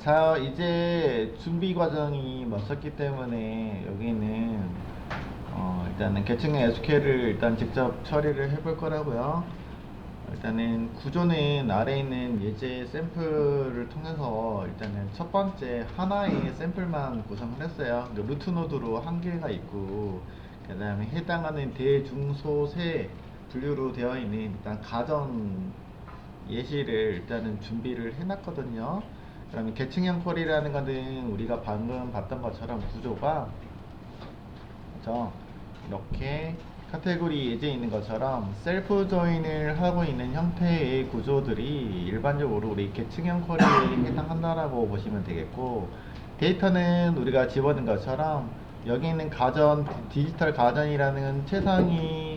자, 이제 준비 과정이 마쳤기 때문에 여기는 어, 일단은 계층의 SQL을 일단 직접 처리를 해볼 거라고요. 일단은 구조는 아래에 있는 예제 샘플을 통해서 일단은 첫 번째 하나의 샘플만 구성을 했어요. 그 루트 노드로 한 개가 있고 그 다음에 해당하는 대중소세 분류로 되어 있는 일단 가전 예시를 일단은 준비를 해놨거든요. 그러면 계층형 쿼리라는 거는 우리가 방금 봤던 것처럼 구조가 그죠? 이렇게 카테고리 예제 있는 것처럼 셀프 조인을 하고 있는 형태의 구조들이 일반적으로 우리 계층형 쿼리에 해당한다라고 보시면 되겠고 데이터는 우리가 집어넣은 것처럼 여기 있는 가전 디지털 가전이라는 최상위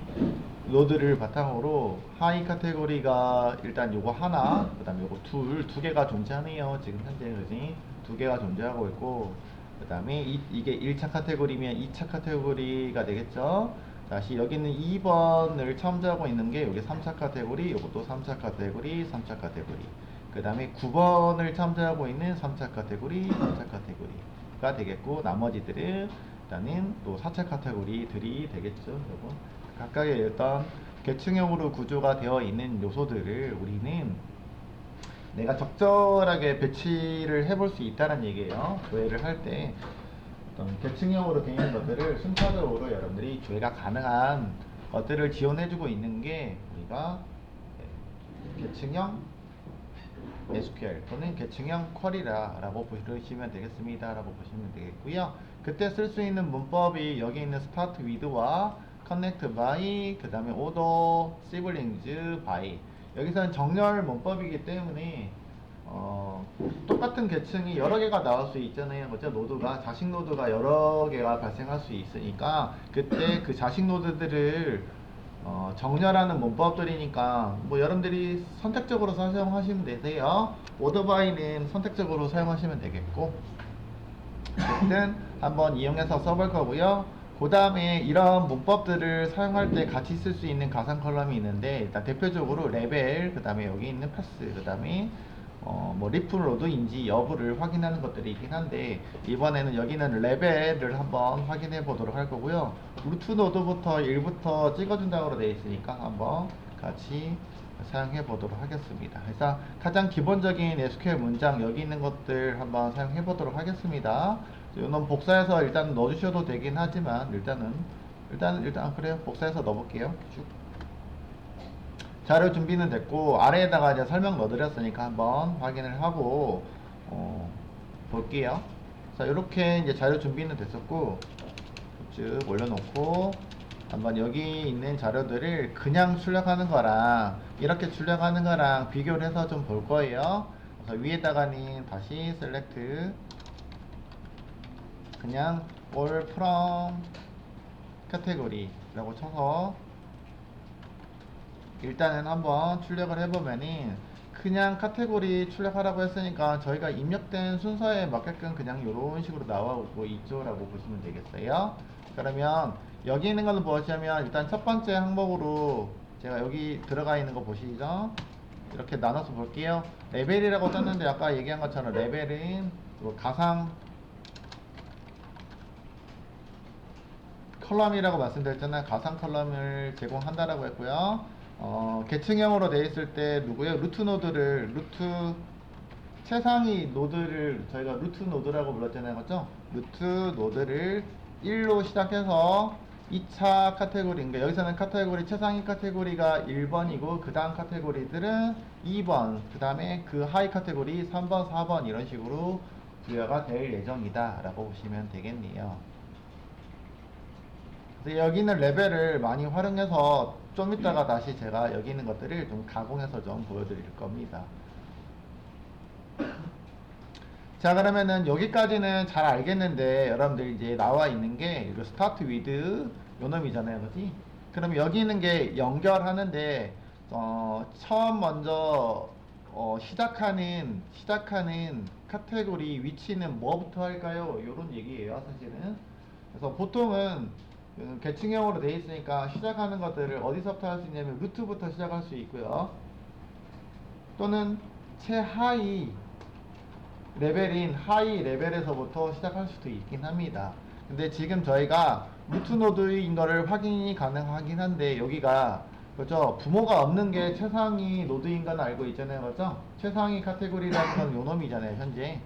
노드를 바탕으로 하이 카테고리가 일단 요거 하나 그 다음에 요거 둘 두 개가 존재하네요. 지금 현재 그지? 두 개가 존재하고 있고 그 다음에 이, 이게 1차 카테고리면 2차 카테고리가 되겠죠? 다시 여기는 2번을 참조하고 있는 게 여기 3차 카테고리 요것도 3차 카테고리 3차 카테고리. 그 다음에 9번을 참조하고 있는 3차 카테고리 3차 카테고리가 되겠고 나머지들은 일단은 또 4차 카테고리들이 되겠죠 여러분 각각의 어떤 계층형으로 구조가 되어 있는 요소들을 우리는 내가 적절하게 배치를 해볼 수 있다는 얘기예요. 조회를 할 때 어떤 계층형으로 되어 있는 것들을 순차적으로 여러분들이 조회가 가능한 것들을 지원해주고 있는 게 우리가 네, 계층형 SQL 또는 계층형 쿼리라라고 보시면 되겠습니다. 라고 보시면 되겠고요. 그때 쓸 수 있는 문법이 여기 있는 start with와 connect by 그 다음에 order siblings by 여기서는 정렬 문법이기 때문에 어, 똑같은 계층이 여러 개가 나올 수 있잖아요. 그죠? 노드가 자식 노드가 여러 개가 발생할 수 있으니까 그때 그 자식 노드들을 어, 정렬하는 문법들이니까 뭐 여러분들이 선택적으로 사용하시면 되세요. 오더바이는 선택적으로 사용하시면 되겠고 어쨌든 한번 이용해서 써볼 거고요. 그 다음에 이런 문법들을 사용할 때 같이 쓸 수 있는 가상 컬럼이 있는데 일단 대표적으로 레벨, 그 다음에 여기 있는 패스, 그 다음에 어, 뭐 리플로드인지 여부를 확인하는 것들이 있긴 한데 이번에는 여기는 레벨을 한번 확인해 보도록 할 거고요. 루트 노드부터 1부터 찍어준다고 되어 있으니까 한번 같이 사용해 보도록 하겠습니다. 그래서 가장 기본적인 SQL 문장 여기 있는 것들 한번 사용해 보도록 하겠습니다. 이건 복사해서 일단 넣어주셔도 되긴 하지만 일단은 일단은 일단 아, 그래요 복사해서 넣어볼게요. 쭉. 자료 준비는 됐고 아래에다가 이제 설명 넣어드렸으니까 한번 확인을 하고 어, 볼게요. 자 이렇게 이제 자료 준비는 됐었고 쭉 올려놓고 한번 여기 있는 자료들을 그냥 출력하는 거랑 이렇게 출력하는 거랑 비교를 해서 좀 볼 거예요. 그래서 위에다가는 다시 셀렉트 그냥 all from category라고 쳐서 일단은 한번 출력을 해보면은 그냥 카테고리 출력하라고 했으니까 저희가 입력된 순서에 맞게끔 그냥 이런 식으로 나와오고 있죠 라고 보시면 되겠어요. 그러면 여기 있는 거는 무엇이냐면 일단 첫 번째 항목으로 제가 여기 들어가 있는 거 보시죠. 이렇게 나눠서 볼게요. 레벨이라고 떴는데 아까 얘기한 것처럼 레벨은 뭐 가상 컬럼이라고 말씀드렸잖아요. 가상 컬럼을 제공한다라고 했고요. 어, 계층형으로 되어 있을 때 누구예요? 루트 노드를 루트 최상위 노드를 저희가 루트 노드라고 불렀잖아요. 그죠? 루트 노드를 1로 시작해서 2차 카테고리, 그러니까 여기서는 카테고리 최상위 카테고리가 1번이고 그 다음 카테고리들은 2번, 그 다음에 그 하위 카테고리 3번, 4번 이런 식으로 부여가 될 예정이다 라고 보시면 되겠네요. 여기 있는 레벨을 많이 활용해서 좀 이따가 다시 제가 여기 있는 것들을 좀 가공해서 좀 보여드릴 겁니다. 자 그러면은 여기까지는 잘 알겠는데 여러분들 이제 나와 있는 게 이거 스타트 위드 요 놈이잖아요. 그지? 그럼 여기 있는 게 연결하는데 어 처음 먼저 어 시작하는 시작하는 카테고리 위치는 뭐부터 할까요? 요런 얘기예요 사실은. 그래서 보통은 그 계층형으로 돼 있으니까 시작하는 것들을 어디서부터 할 수 있냐면 루트부터 시작할 수 있고요. 또는 최하위 레벨인 하이 레벨에서부터 시작할 수도 있긴 합니다. 근데 지금 저희가 루트 노드인 거를 확인이 가능하긴 한데 여기가 그죠? 부모가 없는 게 최상위 노드인 건 알고 있잖아요. 그죠? 최상위 카테고리라는 건 요놈이잖아요 현재.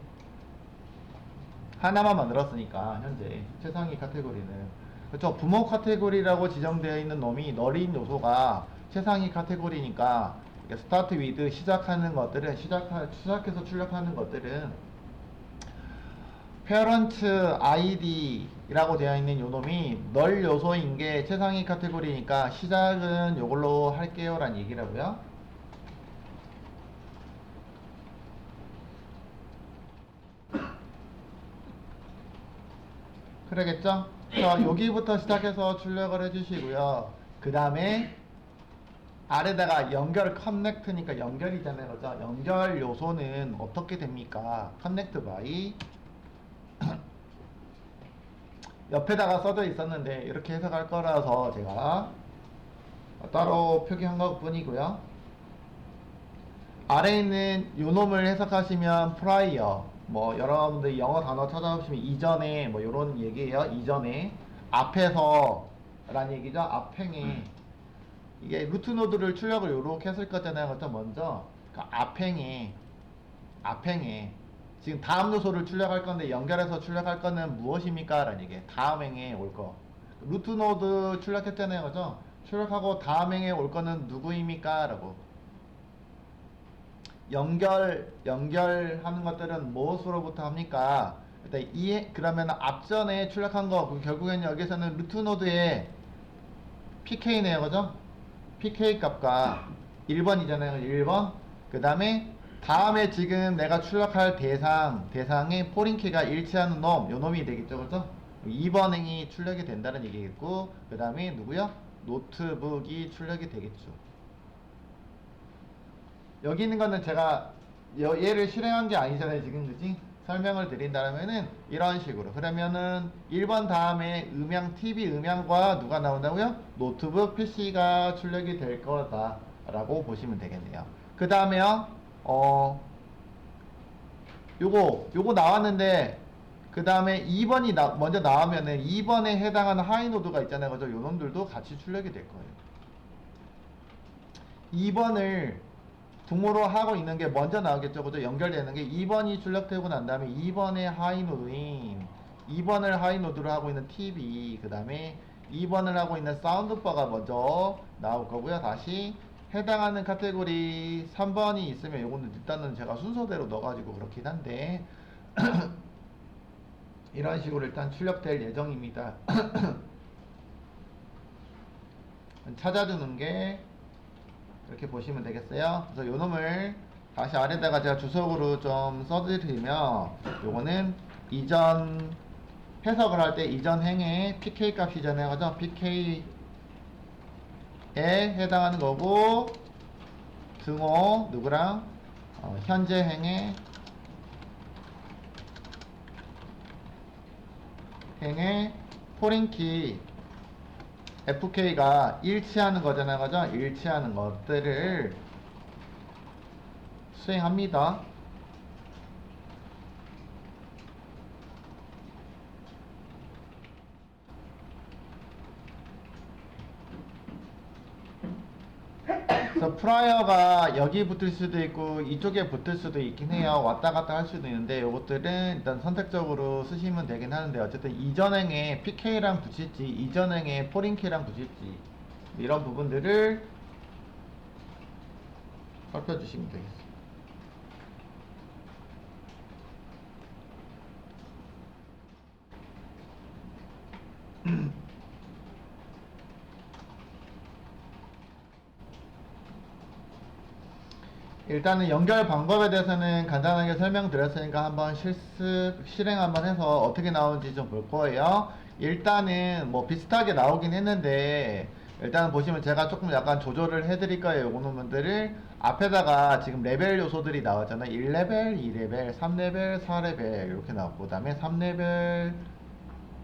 하나만 만들었으니까 현재. 최상위 카테고리는 그렇죠. 부모 카테고리라고 지정되어 있는 놈이 널인 요소가 최상위 카테고리니까 스타트 위드 시작하는 것들은 시작 시작해서 출력하는 것들은 페어런트 아이디라고 되어 있는 요 놈이 널 요소인 게 최상위 카테고리니까 시작은 요걸로 할게요 란 얘기라고요 그러겠죠? 자, 여기부터 시작해서 출력을 해주시고요. 그 다음에 아래다가 연결 커넥트니까 연결이잖아요. 그죠? 연결 요소는 어떻게 됩니까? 커넥트 바이 옆에다가 써져 있었는데 이렇게 해석할 거라서 제가 따로 표기한 것 뿐이고요. 아래에 있는 요 놈을 해석하시면 프라이어 뭐 여러분들 영어 단어 찾아보시면 이전에 뭐 요런 얘기예요. 이전에 앞에서 란 얘기죠. 앞행에. 이게 루트 노드를 출력을 요렇게 했을 거잖아요 그죠 먼저 그 앞행에 앞행에 지금 다음 요소를 출력할 건데 연결해서 출력할 거는 무엇입니까? 라는 얘기. 다음 행에 올 거. 루트 노드 출력했잖아요 그죠. 출력하고 다음 행에 올 거는 누구입니까? 라고 연결 연결하는 것들은 무엇으로부터 합니까? 일단 이 그러면 앞전에 출력한 거 결국에는 여기서는 루트 노드의 PK네요, 그죠? PK 값과 1번이잖아요, 1번. 그 다음에 다음에 지금 내가 출력할 대상 대상의 포린키가 일치하는 놈, 요 놈이 되겠죠, 그죠? 2번 행이 출력이 된다는 얘기겠고, 그 다음에 누구요? 노트북이 출력이 되겠죠. 여기 있는 거는 제가 여- 얘를 실행한 게 아니잖아요 지금 그지? 설명을 드린다면은 이런 식으로. 그러면은 1번 다음에 음향 TV 음향과 누가 나온다고요? 노트북 PC가 출력이 될 거다 라고 보시면 되겠네요. 그 다음에요 어 요거 요거 나왔는데 그 다음에 2번이 나, 먼저 나오면은 2번에 해당하는 하이노드가 있잖아요. 그죠 요 놈들도 같이 출력이 될 거예요. 2번을 등호로 하고 있는 게 먼저 나오겠죠. 그죠? 연결되는 게 2번이 출력되고 난 다음에 2번의 하이노드인 2번을 하이노드로 하고 있는 TV 그 다음에 2번을 하고 있는 사운드바가 먼저 나올 거고요. 다시 해당하는 카테고리 3번이 있으면 요거는 일단은 제가 순서대로 넣어가지고 그렇긴 한데 이런 식으로 일단 출력될 예정입니다. 찾아주는 게 이렇게 보시면 되겠어요. 그래서 요 놈을 다시 아래다가 제가 주석으로 좀 써드리면 요거는 이전 해석을 할 때 이전 행의 PK 값이잖아요. 그죠? PK에 해당하는 거고 등호 누구랑 어, 현재 행의 행의 포린키 FK가 일치하는 거잖아요. 그죠? 일치하는 것들을 수행합니다. 그래서 프라이어가 여기 붙을 수도 있고 이쪽에 붙을 수도 있긴 해요. 왔다 갔다 할 수도 있는데 이것들은 일단 선택적으로 쓰시면 되긴 하는데 어쨌든 이전행에 PK랑 붙일지 이전행에 포린키랑 붙일지 이런 부분들을 살펴주시면 되겠습니다. 일단은 연결 방법에 대해서는 간단하게 설명드렸으니까 한번 실습 실행 한번 해서 어떻게 나오는지 좀 볼 거예요. 일단은 뭐 비슷하게 나오긴 했는데 일단 보시면 제가 조금 약간 조절을 해드릴 거예요. 요거 놈들을 앞에다가 지금 레벨 요소들이 나왔잖아요. 1레벨, 2레벨, 3레벨, 4레벨 이렇게 나왔고 그 다음에 3레벨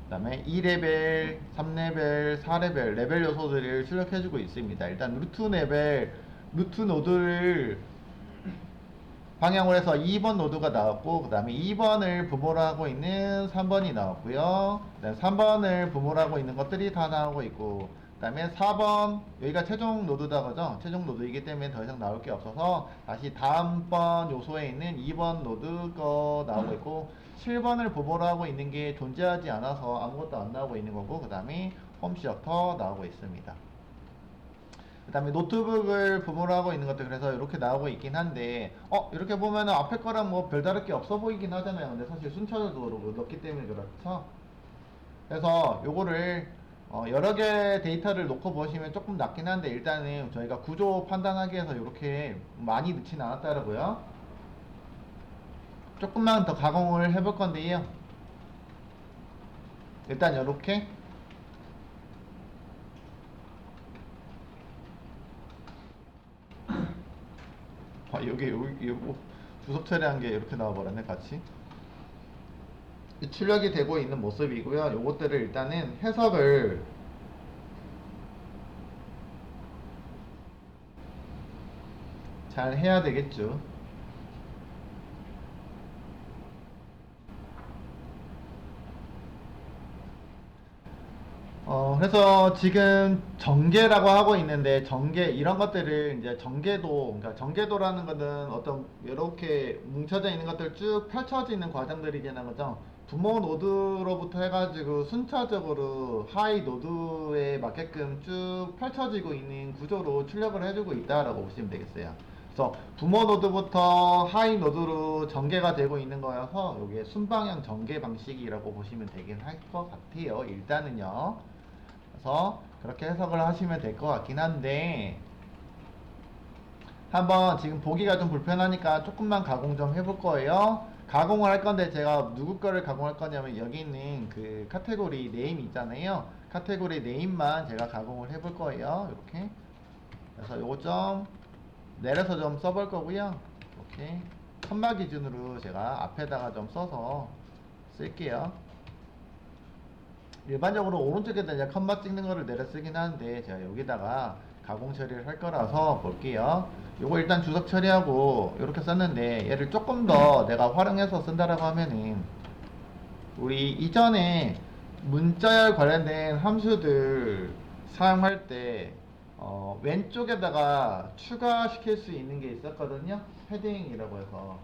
그 다음에 2레벨, 3레벨, 4레벨 레벨 요소들을 출력해주고 있습니다. 일단 루트 레벨, 루트 노드를 방향으로 해서 2번 노드가 나왔고 그 다음에 2번을 부모로 하고 있는 3번이 나왔고요. 그 다음에 3번을 부모로 하고 있는 것들이 다 나오고 있고 그 다음에 4번 여기가 최종 노드다 그죠? 최종 노드이기 때문에 더 이상 나올 게 없어서 다시 다음번 요소에 있는 2번 노드 거 나오고 있고 7번을 부모로 하고 있는 게 존재하지 않아서 아무것도 안 나오고 있는 거고 그 다음에 홈시어터 나오고 있습니다 그 다음에 노트북을 부모로 하고 있는 것도 그래서 이렇게 나오고 있긴 한데 어 이렇게 보면은 앞에 거랑 뭐 별다를 게 없어 보이긴 하잖아요. 근데 사실 순차적으로 넣기 때문에 그렇죠. 그래서 요거를 어, 여러 개 데이터를 놓고 보시면 조금 낫긴 한데 일단은 저희가 구조 판단하기 위해서 이렇게 많이 넣진 않았다라고요. 조금만 더 가공을 해볼 건데요. 일단 이렇게 아 여기 여기 요거 주석 처리한 게 이렇게 나와버렸네 같이. 이 출력이 되고 있는 모습이고요. 요것들을 일단은 해석을 잘 해야 되겠죠 어, 그래서 지금 전개라고 하고 있는데 전개 이런 것들을 이제 전개도 그러니까 전개도라는 거는 어떤 이렇게 뭉쳐져 있는 것들 쭉 펼쳐지는 과정들이잖아요. 그죠? 부모 노드로부터 해가지고 순차적으로 하이 노드에 맞게끔 쭉 펼쳐지고 있는 구조로 출력을 해주고 있다라고 보시면 되겠어요. 그래서 부모 노드부터 하이 노드로 전개가 되고 있는 거여서 이게 순방향 전개 방식이라고 보시면 되긴 할 것 같아요. 일단은요. 그래서 그렇게 해석을 하시면 될 것 같긴 한데 한번 지금 보기가 좀 불편하니까 조금만 가공 좀 해볼 거예요. 가공을 할 건데 제가 누구 거를 가공할 거냐면 여기 있는 그 카테고리 네임 있잖아요. 카테고리 네임만 제가 가공을 해볼 거예요. 이렇게. 그래서 요거 좀 내려서 좀 써볼 거고요. 이렇게 컴마 기준으로 제가 앞에다가 좀 써서 쓸게요. 일반적으로 오른쪽에다 이제 컴마 찍는 거를 내려 쓰긴 하는데 제가 여기다가 가공 처리를 할 거라서 볼게요. 요거 일단 주석 처리하고 이렇게 썼는데 얘를 조금 더 내가 활용해서 쓴다라고 하면은 우리 이전에 문자열 관련된 함수들 사용할 때 어, 왼쪽에다가 추가시킬 수 있는 게 있었거든요. 패딩이라고 해서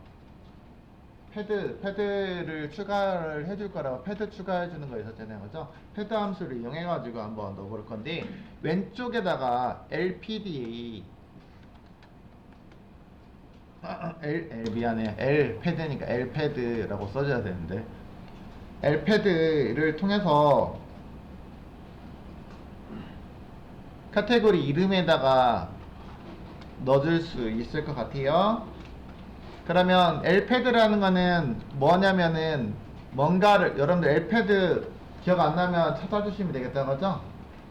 패드, 패드를 추가를 해줄 거라고 패드 추가해 주는 거 있었잖아요. 그죠? 패드 함수를 이용해 가지고 한번 넣어볼 건데 왼쪽에다가 lpda L, L 미안해 L 패드니까 L 패드라고 써줘야 되는데 L 패드를 통해서 카테고리 이름에다가 넣어줄 수 있을 것 같아요. 그러면 L패드라는 거는 뭐냐면은 뭔가를 여러분들 L패드 기억 안 나면 찾아주시면 되겠다 그죠?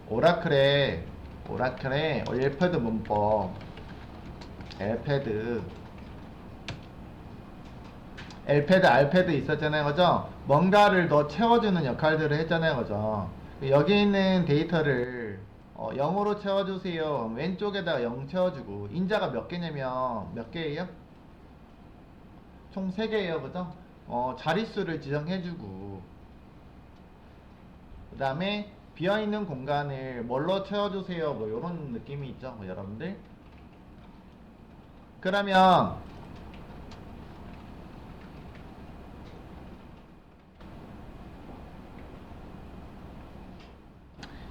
오라클에 오라클에 L패드 문법 L패드 L패드, R패드 있었잖아요 그죠? 뭔가를 더 채워주는 역할들을 했잖아요 그죠? 여기 있는 데이터를 어, 0으로 채워주세요 왼쪽에다가 0 채워주고 인자가 몇 개냐면 몇 개예요? 총 3개예요 그죠? 어, 자릿수를 지정해주고. 그 다음에 비어있는 공간을 뭘로 채워주세요? 뭐 이런 느낌이 있죠 뭐 여러분들? 그러면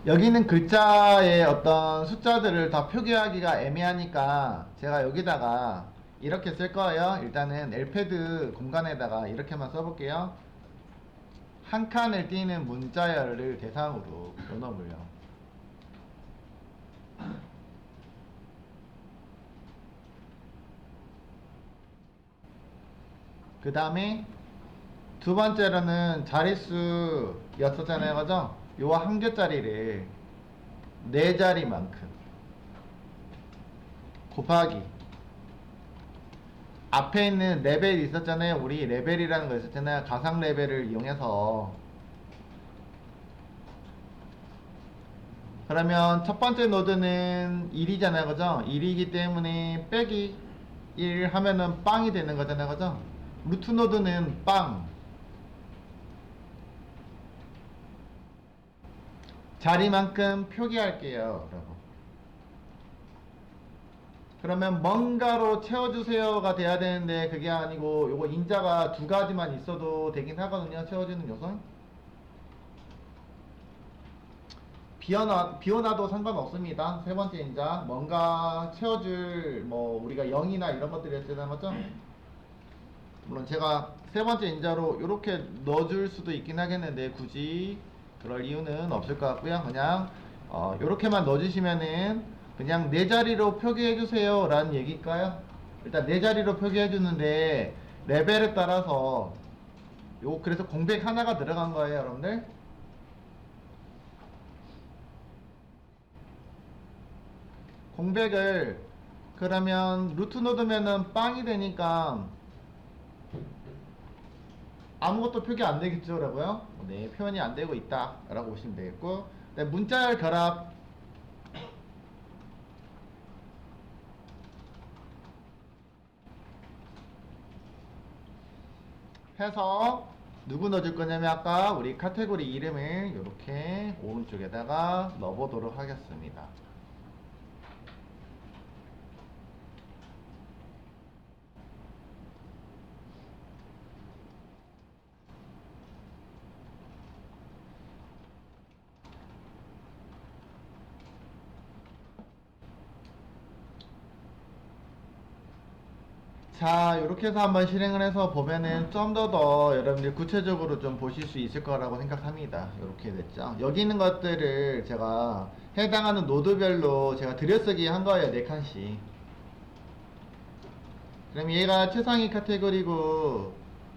여기는 글자의 어떤 숫자들을 다 표기하기가 애매하니까 제가 여기다가 이렇게 쓸 거예요. 일단은 엘패드 공간에다가 이렇게만 써볼게요. 한 칸을 띄는 문자열을 대상으로 연어물요. 그 다음에 두 번째로는 자릿수였었잖아요. 그죠? 요한 개짜리를 네 자리만큼 곱하기 앞에 있는 레벨이 있었잖아요. 우리 레벨이라는 거 있었잖아요. 가상 레벨을 이용해서 그러면 첫 번째 노드는 1이잖아요. 그죠? 1이기 때문에 빼기 1 하면은 빵이 되는 거잖아요. 그죠? 루트 노드는 빵. 자리만큼 표기할게요. 라고. 그러면 뭔가로 채워주세요가 돼야 되는데 그게 아니고 요거 인자가 두 가지만 있어도 되긴 하거든요. 채워지는 요소. 비워놔, 비워놔도 상관없습니다. 세 번째 인자. 뭔가 채워줄, 뭐, 우리가 0이나 이런 것들이 있잖아요. 맞죠? 물론 제가 세 번째 인자로 이렇게 넣어줄 수도 있긴 하겠는데, 굳이 그럴 이유는 없을 것 같고요. 그냥, 어, 요렇게만 넣어주시면은, 그냥 네 자리로 표기해 주세요. 라는 얘기일까요? 일단 네 자리로 표기해 주는데, 레벨에 따라서, 요, 그래서 공백 하나가 들어간 거예요, 여러분들. 공백을 그러면 루트 노드면은 빵이 되니까 아무것도 표기 안 되겠죠 라고요 네 표현이 안 되고 있다 라고 보시면 되겠고 네, 문자열 결합 해서 누구 넣어줄 거냐면 아까 우리 카테고리 이름을 이렇게 오른쪽에다가 넣어보도록 하겠습니다 자, 이렇게 해서 한번 실행을 해서 보면은 좀 더더 여러분들 구체적으로 좀 보실 수 있을 거라고 생각합니다. 이렇게 됐죠. 여기 있는 것들을 제가 해당하는 노드별로 제가 들여쓰기 한 거예요. 네 칸씩. 그럼 얘가 최상위 카테고리고,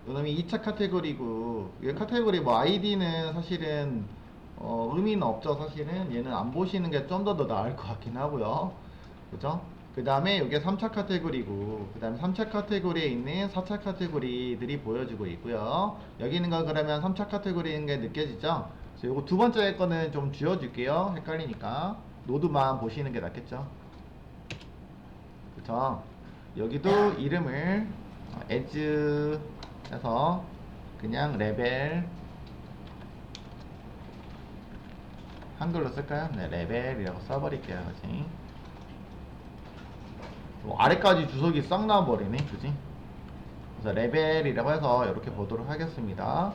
이놈이 2차 카테고리고, 이 카테고리 뭐 아이디는 사실은 어, 의미는 없죠. 사실은 얘는 안 보시는 게 좀 더더 나을 것 같긴 하고요. 그죠? 그 다음에 이게 3차 카테고리고 그 다음에 3차 카테고리에 있는 4차 카테고리들이 보여지고 있고요. 여기 있는 거 그러면 3차 카테고리인 게 느껴지죠? 그래서 요거 두 번째 거는 좀 지워줄게요. 헷갈리니까. 노드만 보시는 게 낫겠죠? 그쵸? 여기도 이름을 as 해서 그냥 레벨 한글로 쓸까요? 네 레벨이라고 써버릴게요 뭐 아래까지 주석이 싹 나와버리네 그지? 그래서 레벨이라고 해서 이렇게 보도록 하겠습니다.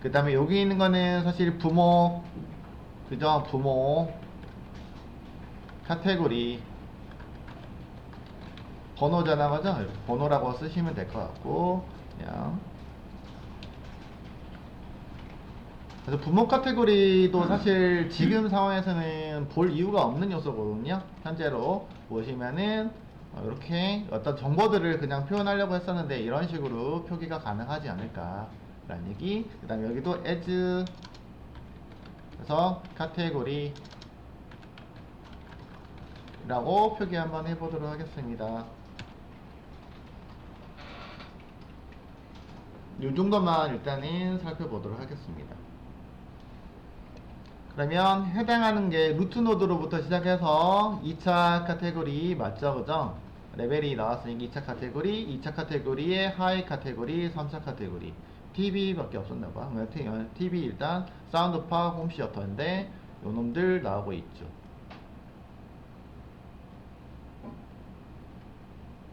그 다음에 여기 있는 거는 사실 부모 그죠? 부모 카테고리. 번호잖아 그죠 번호라고 쓰시면 될 것 같고 그냥. 그래서 부모 카테고리도 사실 지금 상황에서는 볼 이유가 없는 요소거든요. 현재로 보시면은 어, 이렇게 어떤 정보들을 그냥 표현하려고 했었는데 이런 식으로 표기가 가능하지 않을까 라는 얘기. 그 다음에 여기도 as 그래서 카테고리 라고 표기 한번 해보도록 하겠습니다. 이 정도만 일단은 살펴보도록 하겠습니다. 그러면 해당하는 게 루트 노드로부터 시작해서 2차 카테고리 맞죠? 그죠? 레벨이 나왔으니까 2차 카테고리 2차 카테고리에 하이 카테고리 3차 카테고리. TV 밖에 없었나봐. TV 일단 사운드파 홈시어터인데 요 놈들 나오고 있죠.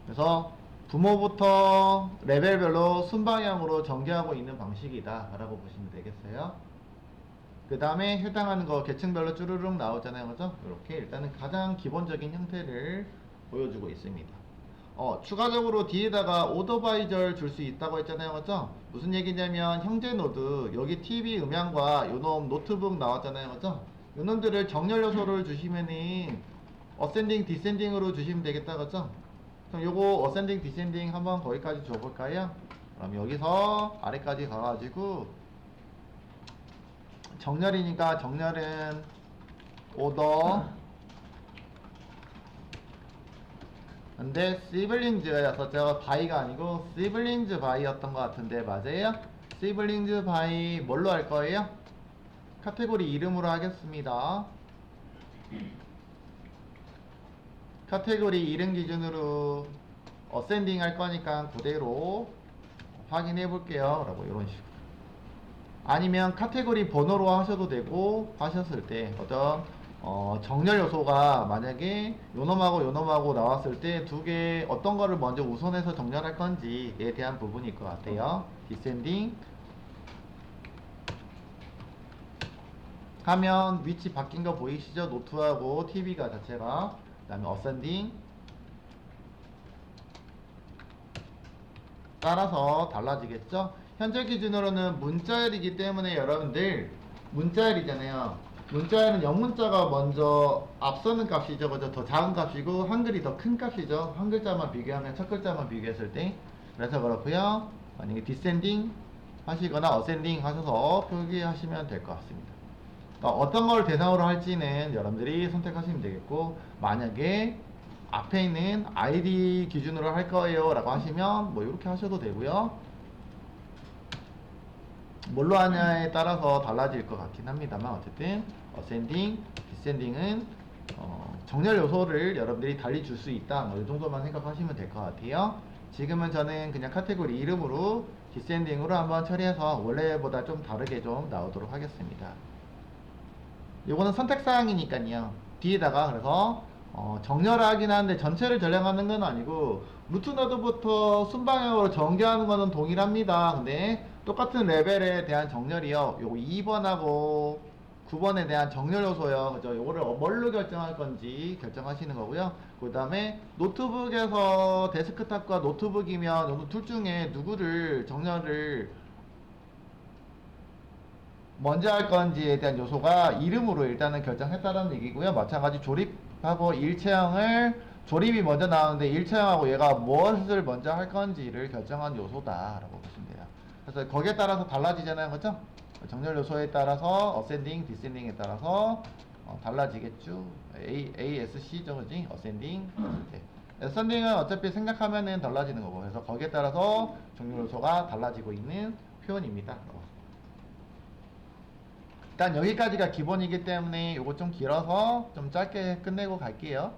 그래서 부모부터 레벨별로 순방향으로 전개하고 있는 방식이다 라고 보시면 되겠어요 그 다음에 해당하는 거 계층별로 쭈르륵 나오잖아요. 그죠? 이렇게 일단은 가장 기본적인 형태를 보여주고 있습니다. 어 추가적으로 뒤에다가 오더바이저를 줄 수 있다고 했잖아요. 그죠? 무슨 얘기냐면 형제 노드. 여기 TV 음향과 요놈 노트북 나왔잖아요. 그죠? 요놈들을 정렬 요소를 주시면은 어센딩 디센딩으로 주시면 되겠다. 그죠? 그럼 요거 어센딩 디센딩 한번 거기까지 줘볼까요? 그럼 여기서 아래까지 가가지고 정렬이니까 정렬은 오더 근데 시블링즈여서 제가 바이가 아니고 시블링즈 바이였던 것 같은데 맞아요? 시블링즈 바이 뭘로 할 거예요? 카테고리 이름으로 하겠습니다 카테고리 이름 기준으로 어센딩 할 거니까 그대로 확인해 볼게요. 라고 이런 식으로. 아니면 카테고리 번호로 하셔도 되고 하셨을 때 어떤 어, 정렬 요소가 만약에 요놈하고 요놈하고 나왔을 때 두 개 어떤 거를 먼저 우선해서 정렬할 건지에 대한 부분일 것 같아요. 디센딩 하면 위치 바뀐 거 보이시죠? 노트하고 TV가 자체가 그 다음에 어센딩 따라서 달라지겠죠? 현재 기준으로는 문자열이기 때문에 여러분들 문자열이잖아요. 문자열은 영문자가 먼저 앞서는 값이죠. 그죠? 더 작은 값이고 한글이 더 큰 값이죠. 한 글자만 비교하면 첫 글자만 비교했을 때. 그래서 그렇고요. 만약에 디센딩 하시거나 어센딩 하셔서 표기하시면 될 것 같습니다. 어, 어떤 걸 대상으로 할지는 여러분들이 선택하시면 되겠고 만약에 앞에 있는 아이디 기준으로 할 거예요 라고 하시면 뭐 이렇게 하셔도 되고요 뭘로 하냐에 따라서 달라질 것 같긴 합니다만 어쨌든 어센딩, 디센딩은 어, 정렬 요소를 여러분들이 달리 줄 수 있다 뭐 이 정도만 생각하시면 될 것 같아요 지금은 저는 그냥 카테고리 이름으로 디센딩으로 한번 처리해서 원래보다 좀 다르게 좀 나오도록 하겠습니다 요거는 선택사항이니까요. 뒤에다가 그래서 어, 정렬하긴 하는데 전체를 전량하는 건 아니고 루트 노드부터 순방향으로 전개하는 거는 동일합니다. 근데 똑같은 레벨에 대한 정렬이요. 요거 2번하고 9번에 대한 정렬 요소요. 그죠? 요거를 뭘로 결정할 건지 결정하시는 거고요. 그 다음에 노트북에서 데스크탑과 노트북이면 요둘 중에 누구를 정렬을 먼저 할 건지에 대한 요소가 이름으로 일단은 결정했다는 얘기고요. 마찬가지 조립하고 일체형을 조립이 먼저 나오는데 일체형하고 얘가 무엇을 먼저 할 건지를 결정한 요소다라고 보시면 돼요. 그래서 거기에 따라서 달라지잖아요, 그렇죠? 정렬 요소에 따라서 어센딩, 디센딩에 따라서 어, 달라지겠죠. A, ASC죠, 그지? 어센딩. 네. 어센딩은 어차피 생각하면은 달라지는 거고, 그래서 거기에 따라서 정렬 요소가 달라지고 있는 표현입니다. 일단 여기까지가 기본이기 때문에 요거 좀 길어서 좀 짧게 끝내고 갈게요.